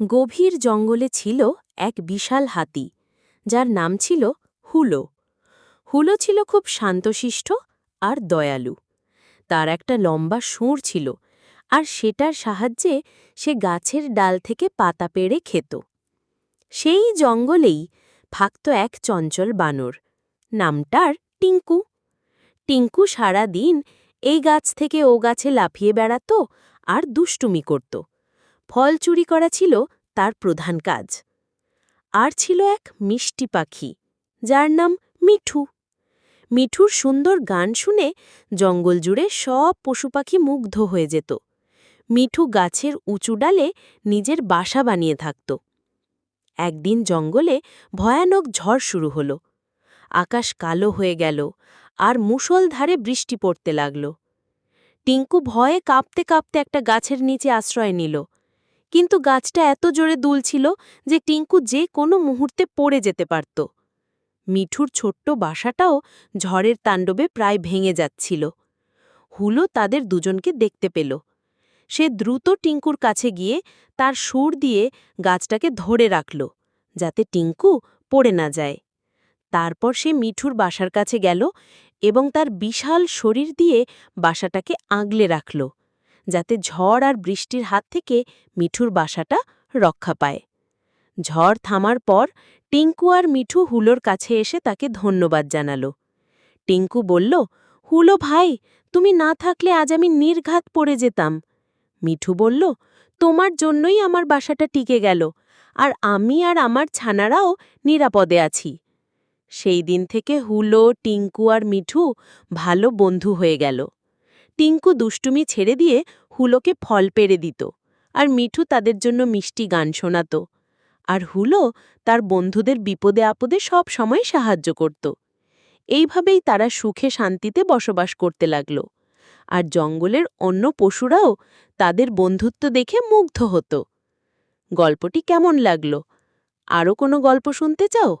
গভীর জঙ্গলে ছিল এক বিশাল হাতি, যার নাম ছিল হুলো। হুলো ছিল খুব শান্তশিষ্ট আর দয়ালু। তার একটা লম্বা সুঁড় ছিল আর সেটার সাহায্যে সে গাছের ডাল থেকে পাতা পেড়ে খেত। সেই জঙ্গলেই থাকত এক চঞ্চল বানর, নামটার টিঙ্কু টিঙ্কু সারা দিন এই গাছ থেকে ও গাছে লাফিয়ে বেড়াত আর দুষ্টুমি করত। ফল চুরি করা ছিল তার প্রধান কাজ। আর ছিল এক মিষ্টি পাখি, যার নাম মিঠু। মিঠুর সুন্দর গান শুনে জঙ্গল জুড়ে সব পশু পাখি মুগ্ধ হয়ে যেত। মিঠু গাছের উঁচু ডালে নিজের বাসা বানিয়ে থাকত। একদিন জঙ্গলে ভয়ানক ঝড় শুরু হল। আকাশ কালো হয়ে গেল আর মুষলধারে বৃষ্টি পড়তে লাগল। টিঙ্কু ভয়ে কাঁপতে কাঁপতে একটা গাছের নিচে আশ্রয় নিল। কিন্তু গাছটা এত জোরে দুলছিল যে টিঙ্কু যে কোনো মুহূর্তে পড়ে যেতে পারত। মিঠুর ছোট্ট বাসাটাও ঝড়ের তাণ্ডবে প্রায় ভেঙে যাচ্ছিল। হুলো তাদের দুজনকে দেখতে পেল। সে দ্রুত টিঙ্কুর কাছে গিয়ে তার সুর দিয়ে গাছটাকে ধরে রাখল, যাতে টিঙ্কু পড়ে না যায়। তারপর সে মিঠুর বাসার কাছে গেল এবং তার বিশাল শরীর দিয়ে বাসাটাকে আগলে রাখল। যাতে ঝড় আর বৃষ্টির হাত থেকে মিঠুর বাসাটা রক্ষা পায়। ঝড় থামার পর টিঙ্কু আর মিঠু হুলোর কাছে এসে তাকে ধন্যবাদ জানাল। টিঙ্কু বলল, হুলো ভাই, তুমি না থাকলে আজ আমি নির্ঘাত পড়ে যেতাম। মিঠু বলল, তোমার জন্যই আমার বাসাটা টিকে গেল, আর আমি আর আমার ছানারাও নিরাপদে আছি। সেই দিন থেকে হুলো, টিঙ্কু আর মিঠু ভালো বন্ধু হয়ে গেল। টিঙ্কু দুষ্টুমি ছেড়ে দিয়ে হুলোকে ফল পেড়ে দিত আর মিঠু তাদের জন্য মিষ্টি গান শোনাত। আর হুলো তার বন্ধুদের বিপদে আপদে সব সময় সাহায্য করত। এইভাবেই তারা সুখে শান্তিতে বসবাস করতে লাগল। আর জঙ্গলের অন্য পশুরাও তাদের বন্ধুত্ব দেখে মুগ্ধ হতো। গল্পটি কেমন লাগল? আরও কোনো গল্প শুনতে চাও?